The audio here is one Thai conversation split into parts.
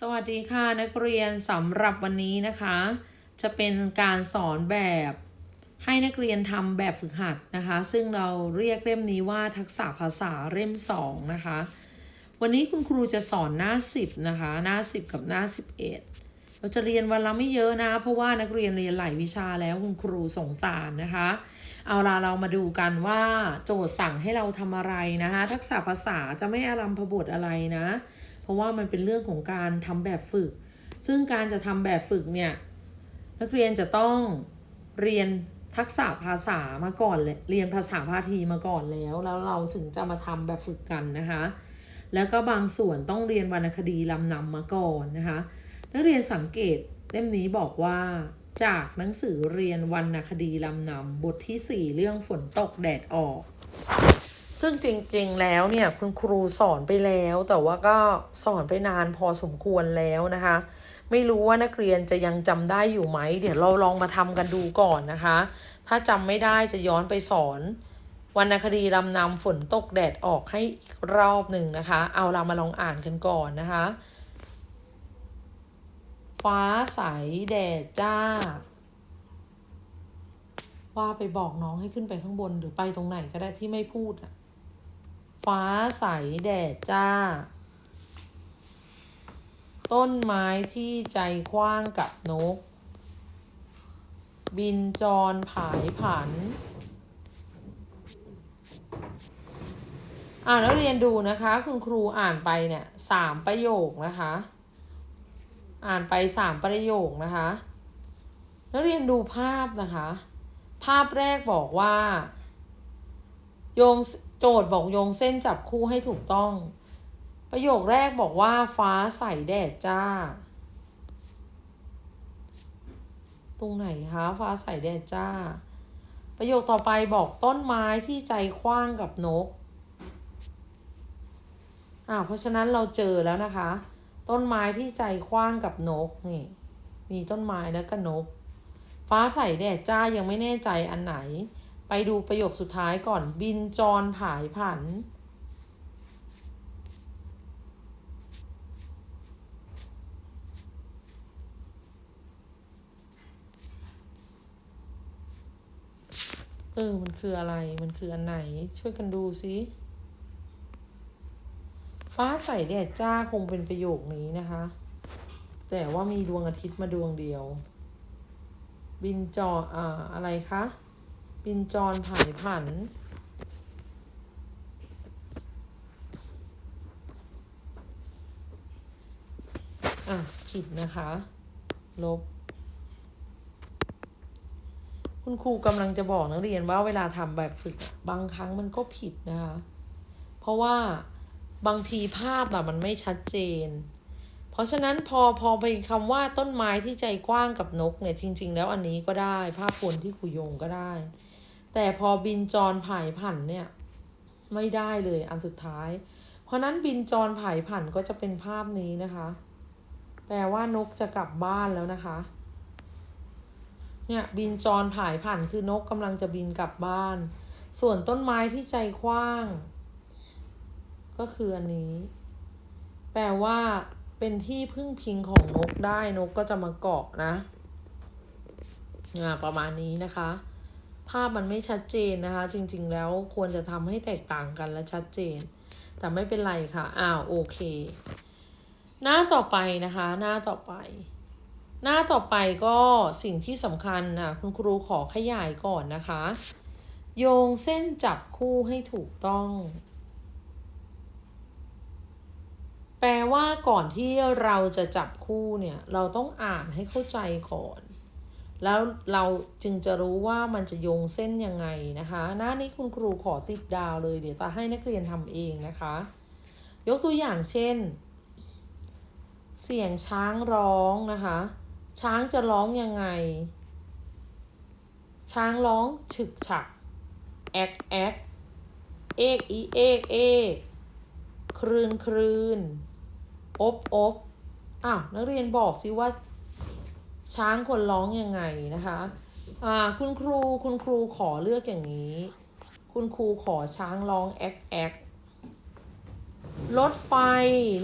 สวัสดีค่ะนักเรียนสำหรับวันนี้นะคะ จะเป็นการสอนแบบให้นักเรียนทำแบบฝึกหัดนะคะ ซึ่งเราเรียกเล่มนี้ว่าทักษะภาษาเล่ม2นะคะ วันนี้คุณครูจะสอนหน้า 10นะคะหน้า 10 กับหน้า 11 เราจะเรียนวันละไม่เยอะนะ เพราะว่านักเรียนเรียนหลายวิชาแล้วคุณครูสงสารนะคะ เอาล่ะเรามาดูกันว่าโจทย์สั่งให้เราทำอะไรนะคะ ทักษะภาษาจะไม่อารัมพบทอะไรนะ เพราะว่ามันเป็นเรื่องของการทำแบบฝึก ซึ่งการจะทำแบบฝึกเนี่ยนักเรียนจะต้องเรียนทักษะภาษามาก่อนเลยเรียนภาษาพาทีมาก่อนแล้ว แล้วเราถึงจะมาทำแบบฝึกกันนะคะ แล้วก็บางส่วนต้องเรียนวรรณคดีลำนำมาก่อนนะคะนักเรียนสังเกตเล่มนี้บอกว่าจากหนังสือเรียนวรรณคดีลำนำบทที่ 4 เรื่องฝนตกแดดออก ซึ่งจริงๆแล้วเนี่ยคุณครูสอนไปแล้ว แต่ว่าก็สอนไปนานพอสมควรแล้วนะคะ ไม่รู้ว่านักเรียนจะยังจำได้อยู่ไหม เดี๋ยวเราลองมาทำกันดูก่อนนะคะ ถ้าจำไม่ได้จะย้อนไปสอนวรรณคดีลำนำฝนตกแดดออกให้อีกรอบหนึ่งนะคะ เอาเรามาลองอ่านกันก่อนนะคะ ฟ้าใสแดดจ้า ว่าไปบอกน้องให้ขึ้นไปข้างบนหรือไปตรงไหนก็ได้ที่ไม่พูดอะ ฟ้าใสแดดจ้า ต้นไม้ที่ใจกว้างกับนก บินจรผายผันอ่านแล้วเรียนดูนะคะ คุณครูอ่านไปเนี่ยสามประโยคนะคะ อ่านไปสามประโยคนะคะนักเรียนดูภาพนะคะ ภาพแรกบอกว่า โยงโจทย์บอกโยงเส้นจับคู่ให้ถูกต้อง ประโยคแรกบอกว่าฟ้าใสแดดจ้า ตรงไหนคะฟ้าใสแดดจ้า ประโยคต่อไปบอกต้นไม้ที่ใจกว้างกับนกอ่าเพราะฉะนั้นเราเจอแล้วนะคะ ต้นไม้ที่ใจกว้างกับนกนี่มีต้นไม้แล้วก็นก ฟ้าใสแดดจ้ายังไม่แน่ใจอันไหน ไปดูประโยคสุดท้ายก่อนบินจรผายผัน เออ มันคืออะไร มันคืออันไหน ช่วยกันดูสิฟ้าใสแดดจ้าคงเป็นประโยคนี้นะคะ แต่ว่ามีดวงอาทิตย์มาดวงเดียว บินจออ่าอะไรคะ บินจรผายผัน อะ ผิดนะคะ ลบ คุณครูกำลังจะบอกนักเรียนว่าเวลาทำแบบฝึกบางครั้งมันก็ผิดนะคะ เพราะว่าบางทีภาพอะมันไม่ชัดเจน เพราะฉะนั้นพอพอไปคำว่าต้นไม้ที่ใจกว้างกับนกเนี่ยจริง ๆ แล้วอันนี้ก็ได้ ภาพพลที่ครูยงก็ได้ แต่พอบินจรผายผันเนี่ยไม่ได้เลยอันสุดท้าย เพราะนั้นบินจรผายผันก็จะเป็นภาพนี้นะคะ แปลว่านกจะกลับบ้านแล้วนะคะ เนี่ยบินจรผายผันคือนกกำลังจะบินกลับบ้าน ส่วนต้นไม้ที่ใจกว้าง ก็คืออันนี้ แปลว่าเป็นที่พึ่งพิงของนกได้นกก็จะมาเกาะนะอ่าประมาณนี้นะคะ ภาพมันไม่ชัดเจนนะคะ จริงๆ แล้วควรจะทำให้แตกต่างกันและชัดเจน แต่ไม่เป็นไรค่ะ อ้าวโอเค หน้าต่อไปนะคะ หน้าต่อไป หน้าต่อไปก็สิ่งที่สำคัญนะคุณครูขอขยายก่อนนะคะ โยงเส้นจับคู่ให้ถูกต้อง แปลว่าก่อนที่เราจะจับคู่เนี่ย เราต้องอ่านให้เข้าใจก่อน แล้วเราจึงจะรู้ว่ามันจะโยงเส้นยังไงนะคะ หน้านี้คุณครูขอติดดาวเลย เดี๋ยวตาให้นักเรียนทำเองนะคะ ยกตัวอย่างเช่น เสียงช้างร้องนะคะ ช้างจะร้องยังไง ช้างร้องฉึกฉักแอกแอกเอกอีเอกเอกครืนครืนอบอบอ้าวนักเรียนบอกสิว่า ช้างควรร้องยังไงนะคะอ่าคุณครูคุณครูขอเลือกอย่างนี้ คุณครูขอช้างร้องแอกแอกรถไฟ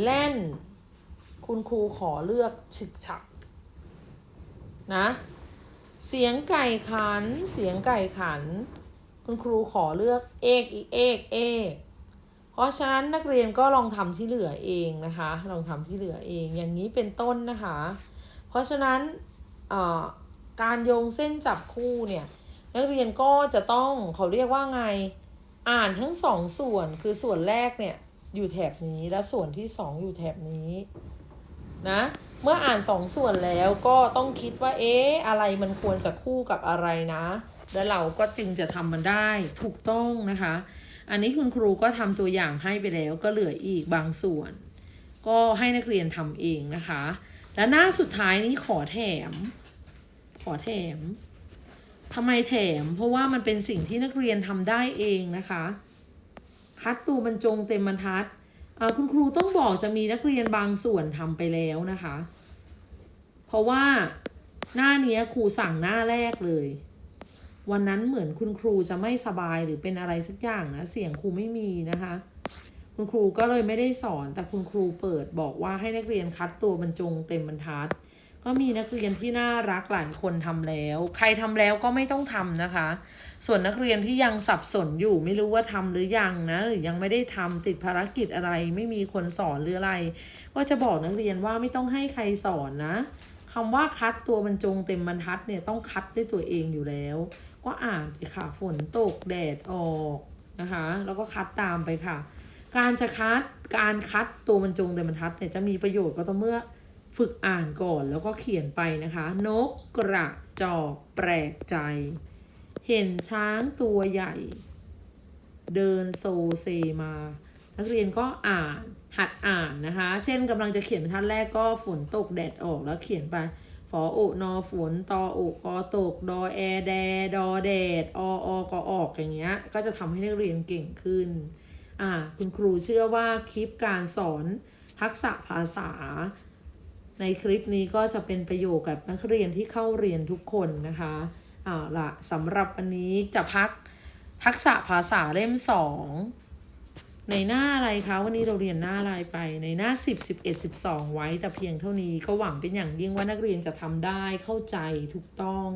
แล่น คุณครูขอเลือกฉึกฉักนะเสียงไก่ขัน เสียงไก่ขัน คุณครูขอเลือกเอกอีกเอกเอกเพราะฉะนั้นนักเรียนก็ลองทำที่เหลือเองนะคะ ลองทำที่เหลือเองอย่างนี้เป็นต้นนะคะ เพราะฉะนั้น การโยงเส้นจับคู่เนี่ยนักเรียนก็จะต้องเขาเรียกว่าไงอ่านทั้งสองส่วนคือส่วนแรกเนี่ยอยู่แถบนี้และส่วนที่สองอยู่แถบนี้นะเมื่ออ่านสองส่วนแล้วก็ต้องคิดว่าเอ๊ะอะไรมันควรจะคู่กับอะไรนะ แล้วเราก็จึงจะทำมันได้ถูกต้องนะคะ อันนี้คุณครูก็ทำตัวอย่างให้ไปแล้วก็เหลืออีกบางส่วน ก็ให้นักเรียนทำเองนะคะ และหน้าสุดท้ายนี้ขอแถม อแถมทำไมแถม เพราะว่ามันเป็นสิ่งที่นักเรียนทำได้เองนะคะ คัดตัวบรรจงเต็มบรรทัดคุณครูต้องบอกจะมีนักเรียนบางส่วนทำไปแล้วนะคะ เพราะว่าหน้านี้ครูสั่งหน้าแรกเลย วันนั้นเหมือนคุณครูจะไม่สบายหรือเป็นอะไรสักอย่างนะ เสียงครูไม่มีนะคะ คุณครูก็เลยไม่ได้สอนแต่คุณครูเปิดบอกว่าให้นักเรียนคัดตัวบรรจงเต็มบรรทัด ก็มีนักเรียนที่น่ารักหลายคนทำแล้ว ใครทำแล้วก็ไม่ต้องทำนะคะ ส่วนนักเรียนที่ยังสับสนอยู่ไม่รู้ว่าทำหรือยังนะหรือยังไม่ได้ทำติดภารกิจอะไร ไม่มีคนสอนหรืออะไร ก็จะบอกนักเรียนว่าไม่ต้องให้ใครสอนนะคำว่าคัดตัวบรรจงเต็มบรรทัดเนี่ยต้องคัดด้วยตัวเองอยู่แล้ว ก็อ่านไปค่ะฝนตกแดดออกนะคะแล้วก็คัดตามไปค่ะ การจะคัดการคัดตัวบรรจงเต็มบรรทัดเนี่ยจะมีประโยชน์ก็ต่อเมื่อ ฝึกอ่านก่อนแล้วก็เขียนไปนะคะ นกกระจอกแปลกใจ เห็นช้างตัวใหญ่ เดินโซเซมา นักเรียนก็อ่านหัดอ่านนะคะ เช่นกำลังจะเขียนบรรทัดแรกก็ฝนตกแดดออกแล้วเขียนไปฝอโอนอฝนตอโอกอตก ดอแอแด ดอแดดอออกอออกอย่างเงี้ย ก็จะทำให้นักเรียนเก่งขึ้นอ่าคุณครูเชื่อว่าคลิปการสอนทักษะภาษา ในคลิปนี้ก็จะเป็นประโยชน์กับนักเรียนที่เข้าเรียนทุกคนนะคะอ่าละสำหรับวันนี้จะพักทักษะภาษาเล่มสองในหน้าอะไรคะ วันนี้เราเรียนหน้าอะไรไป ในหน้า 10 11 12 ไว้แต่เพียงเท่านี้ก็หวังเป็นอย่างยิ่งว่านักเรียนจะทำได้เข้าใจถูกต้อง